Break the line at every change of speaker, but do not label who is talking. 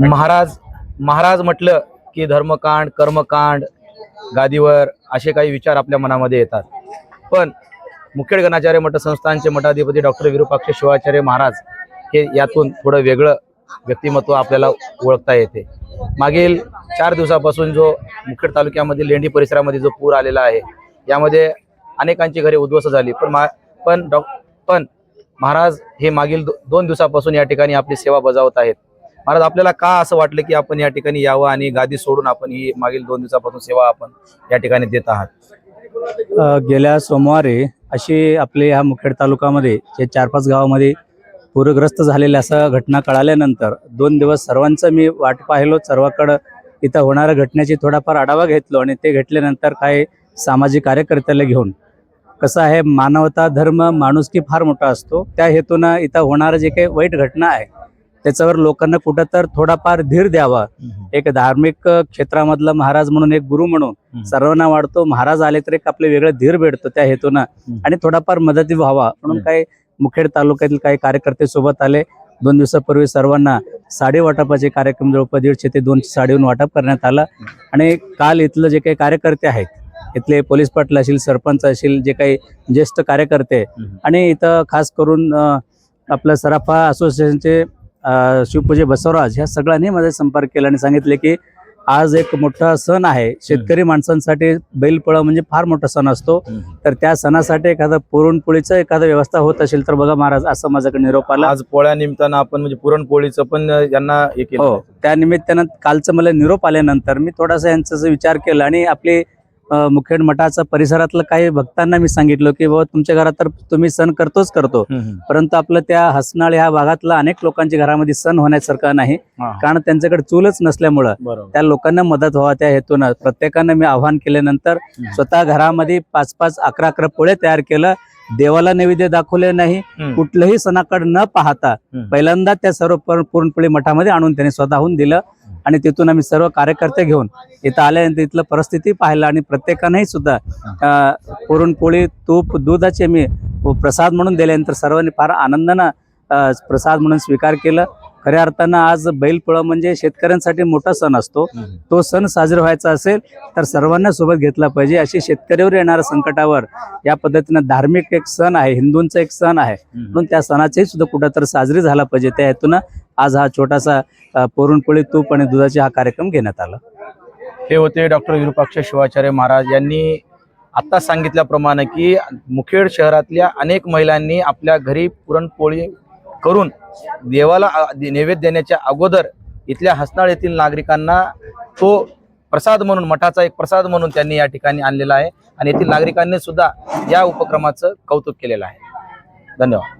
महाराज महाराज म्हटलं की धर्मकांड कर्मकांड गादीवर असे काही विचार आपल्या मनामध्ये येतात. पण मुखेड गणाचार्य मठ संस्थानचे मठाधिपती डॉक्टर विरूपाक्ष शिवाचार्य महाराज हे यातून थोडं वेगळं व्यक्तिमत्व आपल्याला ओळखता येते. मागील चार दिवसापासून जो मुखेड तालुक्यामध्ये लेंडी परिसरामध्ये जो पूर आलेला आहे यामध्ये अनेकांची घरे उद्ध्वस्त झाली. पण मा पण डॉ पण महाराज हे मागील दो, दोन दिवसापासून या ठिकाणी आपली सेवा बजावत आहेत. महाराज आपल्याला का असं वाटलं की आपण या ठिकाणी यावं आणि गादी सोडून आपण ही मागील दोन दिवसापासून सेवा आपण या ठिकाणी देत आहात?
गेल्या सोमवारी अशी आपले ह्या मुखेड तालुक्यामध्ये जे चार पाच गावामध्ये पूरग्रस्त झालेल्या असं घटना कळाल्यानंतर दोन दिवस सर्वांचं मी वाट पाहिलो. सर्वाकडं इथं होणाऱ्या घटनेची थोडाफार आढावा घेतलो आणि ते घेतल्यानंतर काही सामाजिक कार्यकर्त्याला घेऊन. कसं आहे मानवता धर्म माणुसकी फार मोठा असतो. त्या हेतूनं इथं होणारं जे काही वाईट घटना आहे त्याच्यावर लोकांना कुठं तर थोडाफार धीर द्यावा. एक धार्मिक क्षेत्रामधला महाराज म्हणून एक गुरु म्हणून सर्वांना वाढतो. महाराज आले तर एक आपले वेगळं धीर भेटतो त्या हेतूनं. आणि थोडाफार मदती व्हावा. म्हणून. काही मुखेड तालुक्यातील काही कार्यकर्ते सोबत आले. दोन दिवसापूर्वी सर्वांना साडी वाटपाचे कार्यक्रम जवळपास दीडशे ते दोनशे साडीहून वाटप करण्यात आलं. आणि काल इथलं जे काही कार्यकर्ते आहेत इथले पोलीस पाटील असतील सरपंच असतील जे काही ज्येष्ठ कार्यकर्ते. आणि इथं खास करून आपलं सराफा असोसिएशनचे शिवपूजे बसवराज ह्या सगळ्यांनी माझा संपर्क केला आणि सांगितले की आज एक मोठा सण आहे. शेतकरी माणसांसाठी बैलपोळा म्हणजे फार मोठा सण असतो. तर त्या सणासाठी एखादं पुरणपोळीचं एखादं व्यवस्था होत असेल तर बघा महाराज असं माझ्याकडे निरोप आला.
आज पोळ्या निमित्तानं आपण म्हणजे पुरणपोळीचं पण यांना हे केलं.
हो त्या निमित्तानं कालचं मला निरोप आल्यानंतर मी थोडासा यांचा विचार केला आणि आपले मुखेड मठाचा परिसरातलं काही भक्तांना मी सांगितलं की बाबा तुमच्या घरात तर तुम्ही सण करतोच करतो. परंतु आपलं त्या हसनाळ ह्या भागातलं अनेक लोकांच्या घरामध्ये सण होण्यासारखं नाही कारण त्यांच्याकडे चूलच नसल्यामुळं त्या लोकांना मदत व्हावा त्या हेतूनं प्रत्येकानं मी आव्हान केल्यानंतर. स्वतः घरामध्ये पाच पाच अकरा अकरा पोळे तयार केलं देवाला नैवेद्य दाखवले नाही. कुठलंही सणाकडे न पाहता. पहिल्यांदा त्या सर्व पुर- पुरणपोळी मठामध्ये आणून त्यांनी स्वतःहून दिलं आणि तिथून आम्ही सर्व कार्यकर्ते घेऊन इथं आल्यानंतर इथलं परिस्थिती पाहिलं आणि प्रत्येकानंही सुद्धा पुरणपोळी तूप दुधाचे मी प्रसाद म्हणून दिल्यानंतर सर्वांनी फार आनंदानं प्रसाद म्हणून स्वीकार केलं. खऱ्या अर्थानं आज बैलपोळा म्हणजे शेतकऱ्यांसाठी मोठा सण असतो. तो सण साजरा व्हायचा असेल तर सर्वांना सोबत घेतला पाहिजे. अशी शेतकऱ्यावर येणाऱ्या संकटावर या पद्धतीनं धार्मिक एक सण आहे हिंदूंचा एक सण आहे. म्हणून त्या सणाचाही सुद्धा कुठंतरी साजरी झाला पाहिजे. त्या हेतूनं आज हा छोटासा पुरणपोळी तूप आणि दुधाचा हा कार्यक्रम घेण्यात आला.
हे होते डॉक्टर विरूपाक्ष शिवाचार्य महाराज यांनी आता सांगितल्याप्रमाणे की मुखेड शहरातल्या अनेक महिलांनी आपल्या घरी पुरणपोळी करून देवाला नैवेद्य देण्याच्या अगोदर इथल्या हसनाळ येथील नागरिकांना तो प्रसाद म्हणून मठाचा एक प्रसाद म्हणून त्यांनी या ठिकाणी आणलेला आहे. आणि येथील नागरिकांनी सुद्धा या उपक्रमाचं कौतुक केलेलं आहे. धन्यवाद.